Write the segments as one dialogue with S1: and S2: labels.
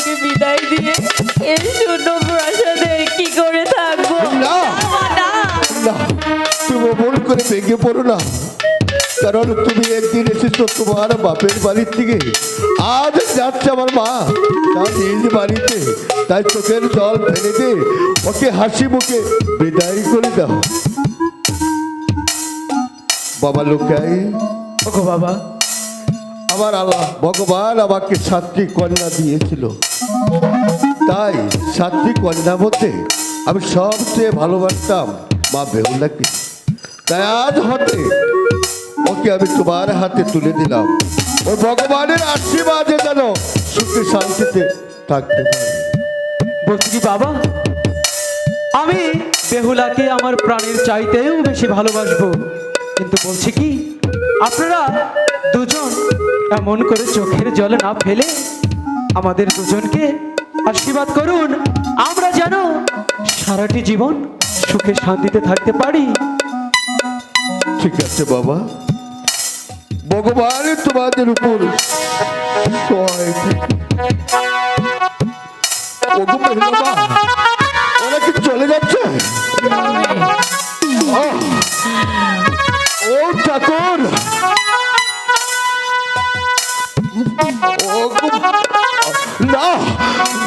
S1: আমাকে বিদায় দিয়ে এই শূন্য প্রাসাদে কি করে থাকব?
S2: তুমি মন করে ভেঙে পড়ো না। কারণ তুমি একদিন এসেছ তোমার বাপের বাড়ির থেকে। আজ যাচ্ছে আমার মা। তার নিজ বাড়িতে। তাই চোখের জল ফেলে ওকে হাসি মুখে বিদায় করে দাও। বাবা লোকাই।
S3: বাবা।
S2: আমার আল্লাহ ভগবান আমাকে সাতটি কন্যা দিয়েছিল। তাই সাতটি কন্যা মধ্যে আমি সবচেয়ে ভালোবাসতাম মা বেহুলাকে তাই আজ হতে ওকে আমি তোমার হাতে তুলে দিলাম। ও ভগবানের আশীর্বাদে যেন সুখে শান্তিতে থাকতে
S3: বলছি কি, বাবা? আমি বেহুলাকে আমার প্রাণের চাইতেও বেশি ভালোবাসবো। কিন্তু বলছি কি, আপনারা দুজন এমন করে চোখের জল না ফেলে আমাদের দুজনকে আশীর্বাদ করুন। আমরা যেন সারাটি জীবন সুখে শান্তিতে থাকতে পারি।
S2: ঠিক আছে, বাবা। ভগবান তোমাদের উপর চলে যাচ্ছে? ও ঠাকুর! না।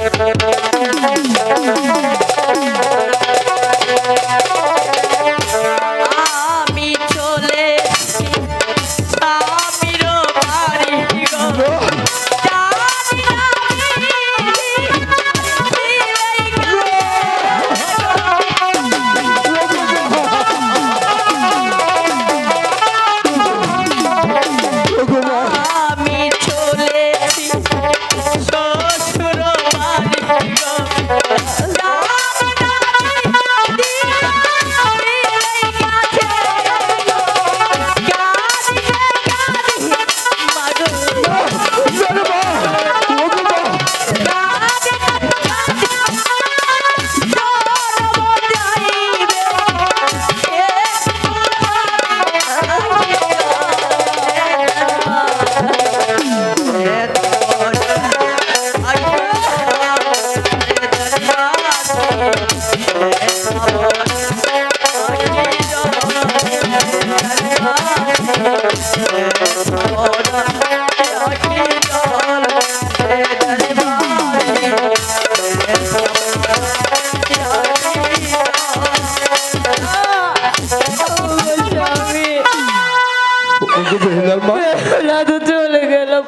S1: Thank you.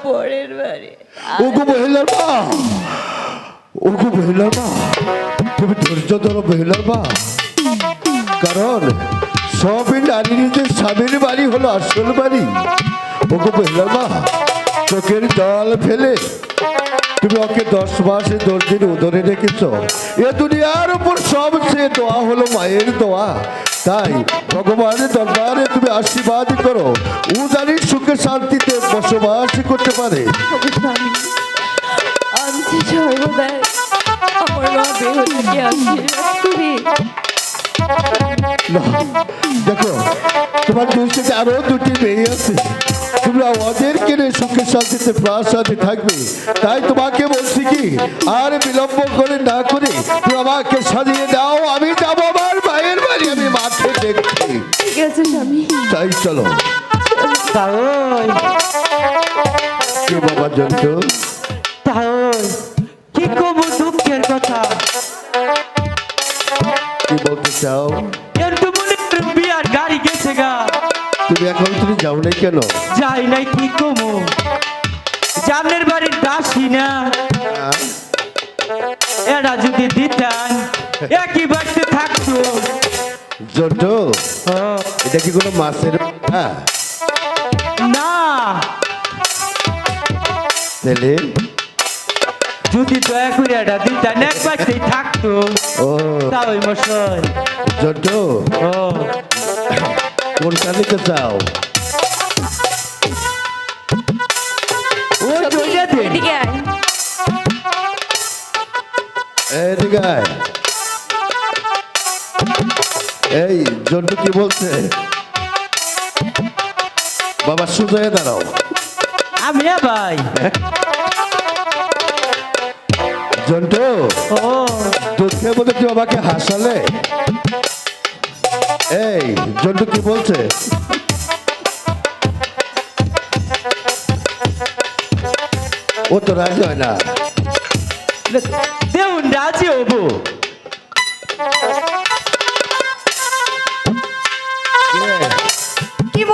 S1: পরের বাড়ি
S2: ওগো মহিলার মা, ওগো মহিলার মা, তুমি ধৈর্য ধরো মহিলার মা। কারণ সবই নারী নিজের স্বামীর বাড়ি হলো আসল বাড়ি। ওগো মহিলার মা, চোখের জল ফেলে তুমি ওকে দশ মাসে দশ দিন উদরে রেখেছ। এ দুনিয়ার উপর সবচেয়ে দোয়া হলো মায়ের দোয়া। তাই ভগবানের দরবারে তুমি আশীর্বাদ করো। ও জানি সুখে শান্তিতে বসবাস করতে পারে।
S1: আমি যে সর্বদাই আমার মা বেহুলাকে আশীর্বাদ করি
S2: দেখো তোমার দুই থেকে আরও দুটি মেয়ে আছে। তোমরা ওদের কিনে সুখে শান্তিতে প্রাসাদে থাকবে। তাই তোমাকে বলছি কি আর বিলম্ব করে না করে তুমি আমাকে সাজিয়ে দাও আমি যাব দেখছি তাই চলো
S3: তাই
S2: বাবা জন্তু
S3: কি কম দুঃখের কথা
S2: কি বলতে চাও
S3: কিন্তু মনে বিয়ার গাড়ি গেছে গা
S2: তুমি এখন তুমি যাও নাই কেন
S3: যাই নাই কি কমো জামনের বাড়ির দাসী না? এরা যদি দিতেন একই বাড়িতে থাকতো
S2: জন্টু এটা কি কোনো মাছের হ্যাঁ
S3: না।
S2: তাহলে?
S3: যদি দয়া করে এটা এক বাড়িতেই থাকতো।
S2: ও।
S3: তা ওই মশাই।
S2: জন্টু
S3: ও।
S2: কোনটা নিতে চাও
S3: ও
S1: এদিকে
S2: এদিকে আয়। এই জন্টু কি বলছে? বাবা সোজা হয়ে দাঁড়াও।
S3: আমি ভাই।
S2: জন্টু
S3: ও।
S2: দুঃখের মধ্যে তুই আমাকে হাসালে? এই জন্টু কি বলছে? ও তো রাজি হয় না।
S3: দেউন রাজি হব।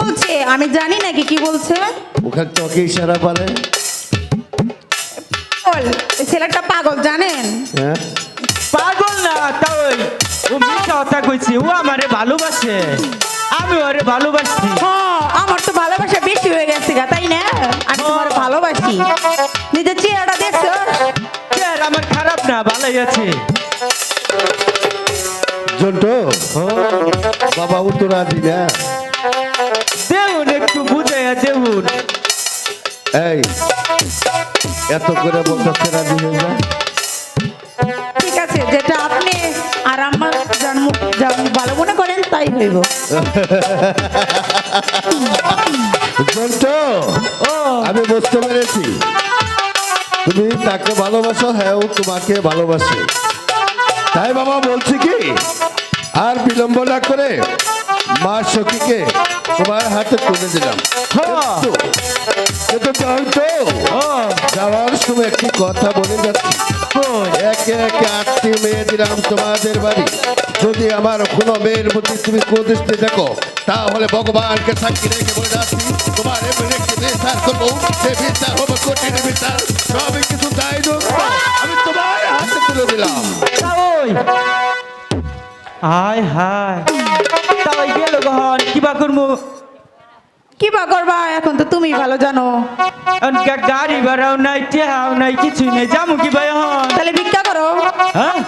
S4: বলছে? আমি জানি নাকি কি বলছে?
S2: ওখানে তোকে ইশারা পারে
S4: বল ছেলেটা পাগল জানেন?
S2: হ্যাঁ।
S3: পাগল না তা ওই ও মিথ্যা কথা কইছি ও আমারে ভালোবাসে। আমি ওরে ভালোবাসি।
S4: হ্যাঁ আমার তো ভালোবাসা বেশি হয়ে গেছে গা তাই না? আমি তোমার ভালোবাসি। নিজের চেহারাটা দেখছ?
S3: আর আমার খারাপ না ভালোই আছে।
S2: জন্টু বাবা ও তো রাজি না। এই এত করে বলতে রাজি হয়ে যায়
S4: ঠিক আছে যেটা আপনি আর আমার জন্ম জন্ম ভালো মনে করেন তাই হইব।
S3: ও।
S2: আমি বুঝতে পেরেছি। তুমি তাকে ভালোবাসো হ্যাঁ ও তোমাকে ভালোবাসে। তাই বাবা বলছি কি? আর বিলম্ব না করে মা সখীকে তোমার হাতে তুলে দিলাম।
S3: হ্যাঁ।
S2: কিন্তু জন্টু
S3: ও
S2: যাওয়ার সময় একটি কথা বলে যাচ্ছি। একে একে আটটি মেয়ে দিলাম তোমাদের বাড়ি। যদি আমার কোনো মেয়ের প্রতি তুমি কুদৃষ্টি দেখো তাহলে ভগবানকে সাক্ষী রেখে বলে যাচ্ছি তোমার এমন একটি বিচার করব সে বিচার হবে কঠিন বিচার। সবই কিছু দায় আমি তোমার হাতে তুলে দিলাম।
S3: হায় হায়। তা ওই গেল গহন কিবা করব
S4: কি বা করবা? এখন তো তুমি ভালো জানো।
S3: এখন গাড়ি ভাড়াও নাই টেহাও নাই কিছু নেই। জামু কি ভাই হন
S4: তাহলে ভিক্ষা করো।
S3: হ্যাঁ?